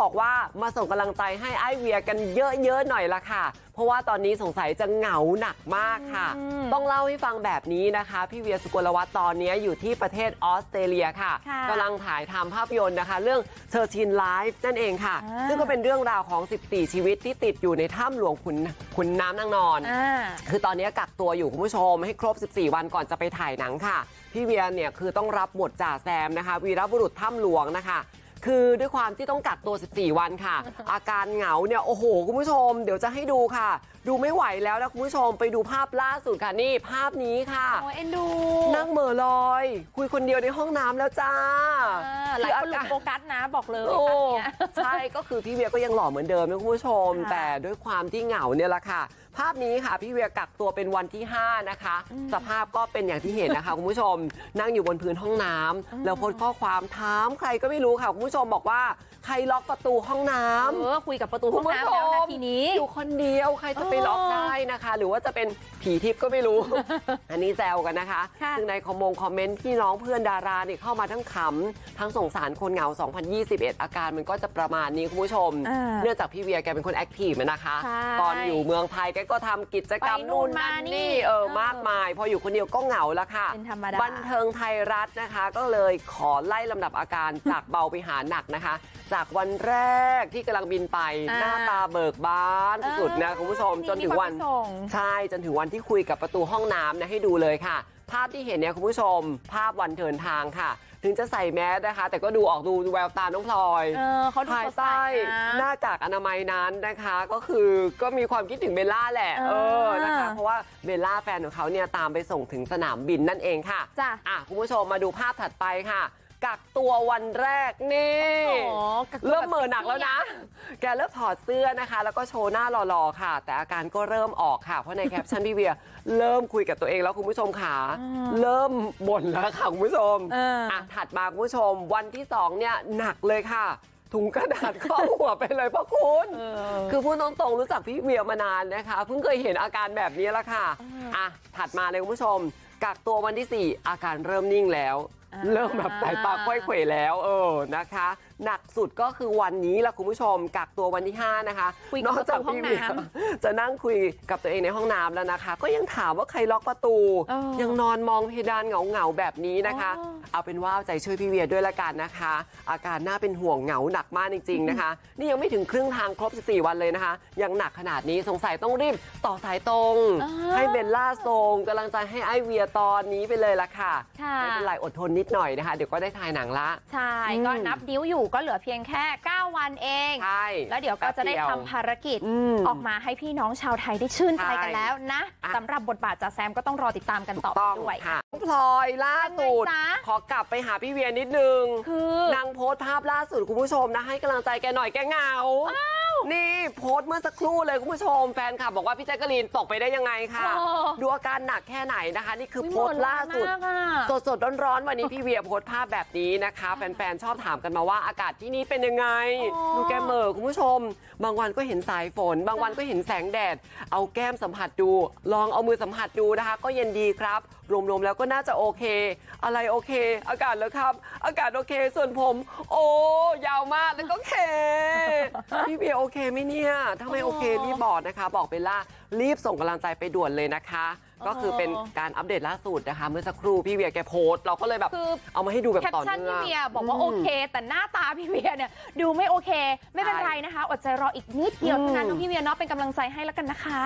บอกว่ามาส่งกำลังใจให้ไอเวียกันเยอะๆหน่อยละค่ะ เพราะว่าตอนนี้สงสัยจะเหงาหนักมากค่ะอืมต้องเล่าให้ฟังแบบนี้นะคะ พี่เวียสุกลวัฒน์ตอนนี้อยู่ที่ประเทศออสเตรเลียค่ะค่ะกำลังถ่ายทำภาพยนตร์นะคะ เรื่องเชอร์ชินไลฟ์นั่นเองค่ะอ่าซึ่งก็เป็นเรื่องราวของ 14 ชีวิตที่ติดอยู่ในถ้ำหลวงขุนขุนน้ำนางนอนอ่าคือตอนนี้กักตัวอยู่คุณผู้ชมให้ครบ 14 วันก่อนจะไปถ่ายหนังค่ะ พี่เวียเนี่ยคือต้องรับบทจ่าแซมนะคะ วีรบุรุษถ้ำหลวงนะคะ คือด้วยความที่ต้องกักตัว 14 วันค่ะ อาการเหงาเนี่ย โอ้โห คุณผู้ชม เดี๋ยวจะให้ดูค่ะ ดูไม่ไหวแล้วนะคุณผู้ชม ไปดูภาพล่าสุดค่ะ นี่ภาพนี้ค่ะ โอ้ยเอ็นดู นั่งเหม่อลอย คุยคนเดียวในห้องน้ำแล้วจ้าอ่าหลายคนหลุดโฟกัสนะบอกเลยโอ้ภาพเนี้ยใช่ ก็คือพี่เวียก็ยังหล่อเหมือนเดิมนะคุณผู้ชมค่ะแต่ด้วยความที่เหงาเนี่ยแหละค่ะ ภาพนี้ค่ะพี่เวียกักตัวเป็นวันที่ 5 นะคะอืมสภาพก็เป็นอย่างที่เห็นนะคะคุณผู้ชม นั่งอยู่บนพื้นห้องน้ำอืมแล้วโพสต์ข้อความถามใครก็ไม่รู้ค่ะคุณผู้ชมบอกว่าใครล็อกประตูห้องน้ำเออคุยกับประตูห้องน้ำแล้วนาทีนี้อยู่คนเดียวใครจะไปล็อกได้นะคะ หรือว่าจะเป็นผีทิพย์ก็ไม่รู้ อันนี้แซวกันนะคะค่ะซึ่งในคอมมงคอมเมนต์พี่น้องเพื่อนดาราเนี่ยเข้ามาทั้งขำทั้งสงสารคนเหงา 2021 อาการมันก็จะประมาณนี้คุณผู้ชมอ่าเนื่องจากพี่เวียแกเป็นคนแอคทีฟอะนะคะใช่ตอนอยู่เมืองไทยแกก็ทำกิจกรรมไปนู่นู่นนนั่นมานี่นี่เออเออมากมาย พออยู่คนเดียวก็เหงาแล้วค่ะเป็นธรรมดาบันเทิงไทยรัฐนะคะ ก็เลยขอไล่ลำดับอาการจากเบาไปหาหนักนะคะ จากวันแรกที่กำลังบินไปอ่าหน้าตาเบิกบานสุดๆนะคุณผู้ชมจนถึงวันมีคไปส่งใช่จนถึงวันที่คุยกับประตูห้องน้ำนะให้ดูเลยค่ะ ภาพที่เห็นเนี่ยคุณผู้ชม ภาพวันเดินทางค่ะถึงจะใส่แมสนะคะ แต่ก็ดูออกดูแววตาน้องพลอยเออเขาดูภายสดใสใต้นะหน้ากากอนามัยนั้นนะคะ ก็คือก็มีความคิดถึงเบลล่าแหละเอเอออนะคะ เพราะว่าเบลล่าแฟนของเขาเนี่ยตามไปส่งถึงสนามบินนั่นเองค่ะจ้ะอะคุณผู้ชมมาดูภาพถัดไปค่ะ กักตัววันแรกนี่โอ้โหกักตัวเริ่มเหม่อหนักแล้วนะ แกเริ่มถอดเสื้อนะคะ แล้วก็โชว์หน้าหล่อๆค่ะ แต่อาการก็เริ่มออกค่ะ เพราะในแคปชั่นพี่เวียเริ่มคุยกับตัวเองแล้วคุณผู้ชมค่ะอืมเริ่มบ่นแล้วค่ะคุณผู้ชมเอออะถัดมาคุณผู้ชมวันที่สองเนี่ยหนักเลยค่ะถุงกระดาษเข้าหัวไปเลยพ่อคุณเออคือพูดตรงๆรู้จักพี่เวียมานานนะคะ เพิ่งเคยเห็นอาการแบบนี้แล้วค่ะอ่าอะ ถัดมาเลยคุณผู้ชม กักตัววันที่ 4 อาการเริ่มนิ่งแล้วอ่า เริ่มแบบสายตาค่อยเขวแล้วเออนะคะหนักสุดก็คือวันนี้ละคุณผู้ชมกักตัววันที่5นะคะคุยกับนอกจากประตูห้องพี่เวียน้จะนั่งคุยกับตัวเองในห้องน้ำแล้วนะคะ ก็ยังถามว่าใครล็อกประตูเออยังนอนมองเพดานเหงาๆแบบนี้นะคะอ๋อเอาเป็นว่าเอาใจช่วยพี่เวียด้วยละกันนะคะ อาการน่าเป็นห่วงเหงาหนักมากจริงๆนะคะ นี่ยังไม่ถึงครึ่งทางครบ 14 วันเลยนะคะ ยังหนักขนาดนี้สงสัยต้องรีบต่อสายตรงอ่าให้เบลล่าส่งกำลังใจให้ไอเวียตอนนี้ไปเลยละค่ะค่ะไม่เป็นไรอดทนนิดหน่อยนะคะ เดี๋ยวก็ได้ถ่ายหนังละใช่อืมก็นับนิ้วอยู่ก็เหลือเพียงแค่ 9 วันเอง ใช่ แล้วเดี๋ยวก็จะได้แป๊บทำภารกิจอืมออกมาให้พี่น้องชาวไทยได้ชื่นใจกันใช่แล้วนะอะ สำหรับบทบาทจ่าแซมก็ต้องรอติดตามกันต่อไปต้องด้วย ค่ะพลอยล่าสุดเป็นไงจ๊ะ ขอกลับไปหาพี่เวียนิดนึง คือนางโพสต์ภาพล่าสุดคุณผู้ชมนะ ให้กำลังใจแกหน่อยแกเหงา นี่โพสต์เมื่อสักครู่เลยคุณผู้ชมแฟนคลับบอกว่าพี่แจ๊กกะลีนตกไปได้ยังไงคะโอ้ดูอาการหนักแค่ไหนนะคะ นี่คืออุ๊ยโพสต์ล่าสุดโหดร้ายมากอะสดสดๆร้อนๆ วันนี้พี่เวียโพสต์ภาพแบบนี้นะคะ แฟนๆ ชอบถามกันมาว่าอากาศที่นี่เป็นยังไงอ๋อดูแกเหมอคุณผู้ชม บางวันก็เห็นสายฝน บางวันก็เห็นแสงแดด เอาแก้มสัมผัสดู ลองเอามือสัมผัสดูนะคะ ก็เย็นดีครับ รวมๆ แล้วก็น่าจะโอเค อะไรโอเค อากาศแล้วครับ อากาศโอเค ส่วนผม โอ้ยาวมากแล้วก็เคพี่เวียโอเคไหมเนี่ยถ้าไม่โอเครีบบอกนะคะบอกเบลล่ารีบส่งกำลังใจไปด่วนเลยนะคะก็คือเป็นการอัปเดตล่าสุดนะคะเมื่อสักครู่พี่เวียแกโพสต์เราก็เลยแบบคือเอามาให้ดูแบบแคปต่อชั่นเนื่องพี่เวียบอกว่าอืมโอเค แต่หน้าตาพี่เวียเนี่ยดูไม่โอเค ไม่เป็นใช่ไรนะคะ อดใจรออีกนิดเดียวเท่านั้นอืมน้องพี่เวียเนาะเป็นกำลังใจให้แล้วกันนะคะ